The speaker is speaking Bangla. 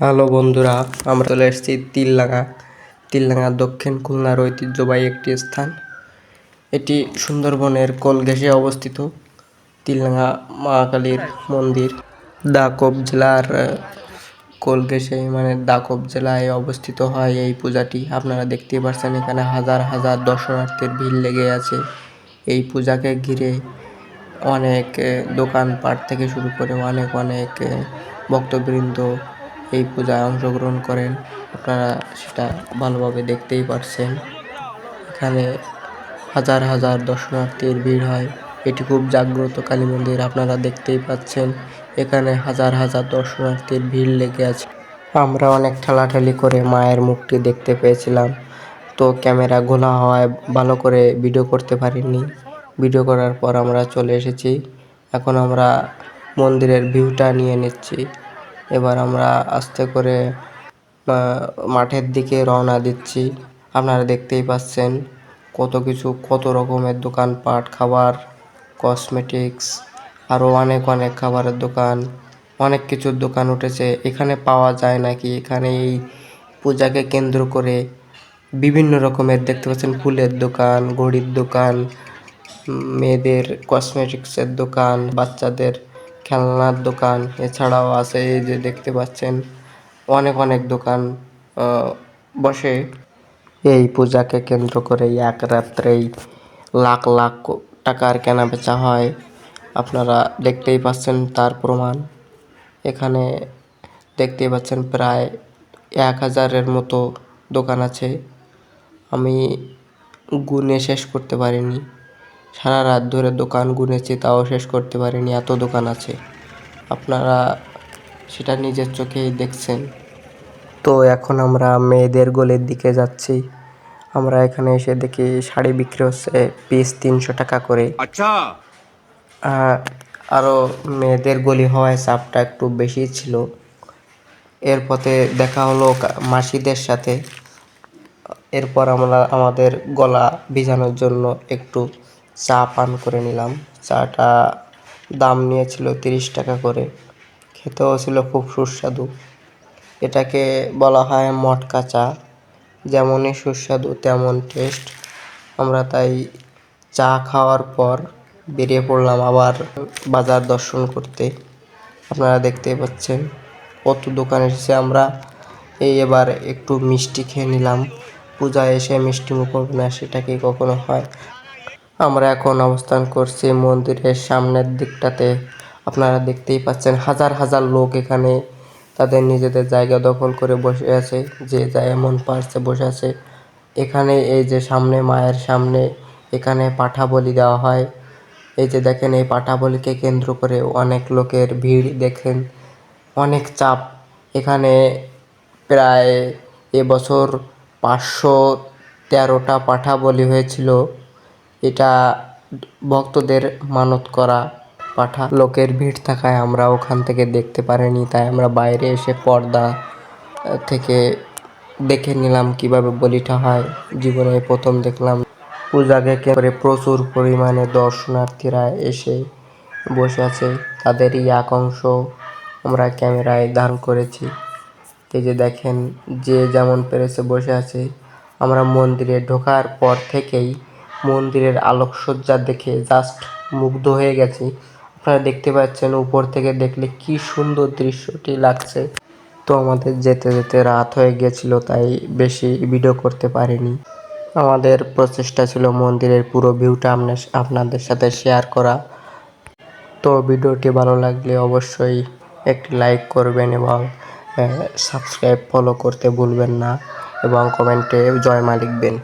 হ্যালো বন্ধুরা আমরা চলে এসেছি তিললাঙা তিললাঙা দক্ষিণ খুলনার ঐতিহ্যবাহী একটি স্থান। এটি সুন্দরবনের কোল ঘেঁষে অবস্থিত। তিললাঙা মা কালীর মন্দির দাকব জেলার আহ, কোল ঘেঁষে মানে দাকব জেলায় অবস্থিত হয় এই পূজাটি। আপনারা দেখতেই পাচ্ছেন এখানে হাজার হাজার দর্শনার্থীর ভিড় লেগে আছে। এই পূজাকে ঘিরে অনেক দোকানপাট থেকে শুরু করে অনেক অনেক ভক্তবৃন্দ এই পূজায় অংশগ্রহণ করেন। আপনারা সেটা ভালোভাবে দেখতেই পারছেন। এখানে হাজার হাজার দর্শনার্থীর ভিড় হয়। এটি খুব জাগ্রত কালী মন্দির, আপনারা দেখতেই পাচ্ছেন। এখানে হাজার হাজার দর্শনার্থীর ভিড় লেগে আছে। আমরা অনেক ঠেলাঠেলি করে মায়ের মুখটি দেখতে পেয়েছিলাম। তো ক্যামেরা ঘোলা হওয়ায় ভালো করে ভিডিও করতে পারিনি। ভিডিও করার পর আমরা চলে এসেছি। এখন আমরা মন্দিরের ভিউটা নিয়ে নিচ্ছি। এবার আমরা আস্তে করে মাঠের দিকে রওনা দিচ্ছি। আপনারা দেখতেই পাচ্ছেন কত কিছু, কত রকমের দোকানপাট, খাবার কসমেটিক্স আরও অনেক অনেক খাবারের দোকান, অনেক কিছুর দোকান উঠেছে। এখানে পাওয়া যায় নাকি? এখানে এই পূজাকে কেন্দ্র করে বিভিন্ন রকমের দেখতে পাচ্ছেন, ফুলের দোকান, ঘড়ির দোকান মেয়েদের কসমেটিক্সের দোকান, বাচ্চাদের খেলনার দোকান, এছাড়াও আছে এই যে দেখতে পাচ্ছেন অনেক অনেক দোকান বসে। এই পূজাকে কেন্দ্র করে এক রাত্রেই লাখ লাখ টাকার কেনা বেচা হয়। আপনারা দেখতেই পাচ্ছেন তার প্রমাণ। এখানে দেখতেই পাচ্ছেন প্রায় এক হাজারের মতো দোকান আছে। আমি গুনে শেষ করতে পারিনি। সারা রাত ধরে দোকান গুনেছি তাও শেষ করতে পারিনি এত দোকান আছে। আপনারা সেটা নিজের চোখেই দেখছেন। তো এখন আমরা মেয়েদের গলির দিকে যাচ্ছি। আমরা এখানে এসে দেখি শাড়ি বিক্রি হচ্ছে পিস তিনশো টাকা করে। আচ্ছা। আরও মেয়েদের গলি হওয়ায় চাপটা একটু বেশি ছিল। এর পথে দেখা হলো মাসিদের সাথে। এরপর আমরা আমাদের গলা ভিজানোর জন্য একটু চা পান করে নিলাম। চাটা দাম নিয়েছিল তিরিশ টাকা করে। খেতেও ছিল খুব সুস্বাদু। এটাকে বলা হয় মটকা চা। যেমনই সুস্বাদু, তেমন টেস্ট আমরা তাই চা খাওয়ার পর বেরিয়ে পড়লাম আবার বাজার দর্শন করতে। আপনারা দেখতেই পাচ্ছেন কত দোকান এসেছে। আমরা এই এবার একটু মিষ্টি খেয়ে নিলাম। পূজায় এসে মিষ্টি মুখ না, সেটা কি কখনো হয়? আমরা এখন অবস্থান করছি মন্দিরের সামনের দিকটাতে। আপনারা দেখতেই পাচ্ছেন হাজার হাজার লোক এখানে তাদের নিজেদের জায়গা দখল করে বসে আছে, যে যা এমন পারছে বসে আছে। এখানে এই যে সামনে মায়ের সামনে এখানে পাঠা বলি দেওয়া হয়। এই যে দেখেন এই পাঠা বলিকে কেন্দ্র করে অনেক লোকের ভিড় দেখেন, অনেক চাপ। এখানে প্রায় এবছর পাঁচশো তেরোটা পাঠা বলি হয়েছিল। এটা ভক্তদের মানত করা পাঠা। লোকের ভিড় থাকায় আমরা ওখান থেকে দেখতে পারিনি, তাই আমরা বাইরে এসে পর্দা থেকে দেখে নিলাম কীভাবে বলিটা হয়। জীবনে প্রথম দেখলাম পূজাকে করে প্রচুর পরিমাণে দর্শনার্থীরা এসে বসে আছে। তাদেরই এক অংশ আমরা ক্যামেরায় ধারণ করেছি। এই যে দেখেন, যে যেমন পেরেছে বসে আছে। আমরা মন্দিরে ঢোকার পর থেকেই মন্দিরের আলোকসজ্জা দেখে জাস্ট মুগ্ধ হয়ে গেছি। আপনারা দেখতে পাচ্ছেন উপর থেকে দেখলে কি সুন্দর দৃশ্যটি লাগছে। তো আমাদের যেতে যেতে রাত হয়ে গেছিল, তাই বেশি ভিডিও করতে পারিনি। আমাদের প্রচেষ্টা ছিল মন্দিরের পুরো ভিউটা আপনাদের সাথে শেয়ার করা। তো ভিডিওটি ভালো লাগলে অবশ্যই একটি লাইক করবেন এবং সাবস্ক্রাইব ফলো করতে ভুলবেন না এবং কমেন্টে জয় মা লিখবেন।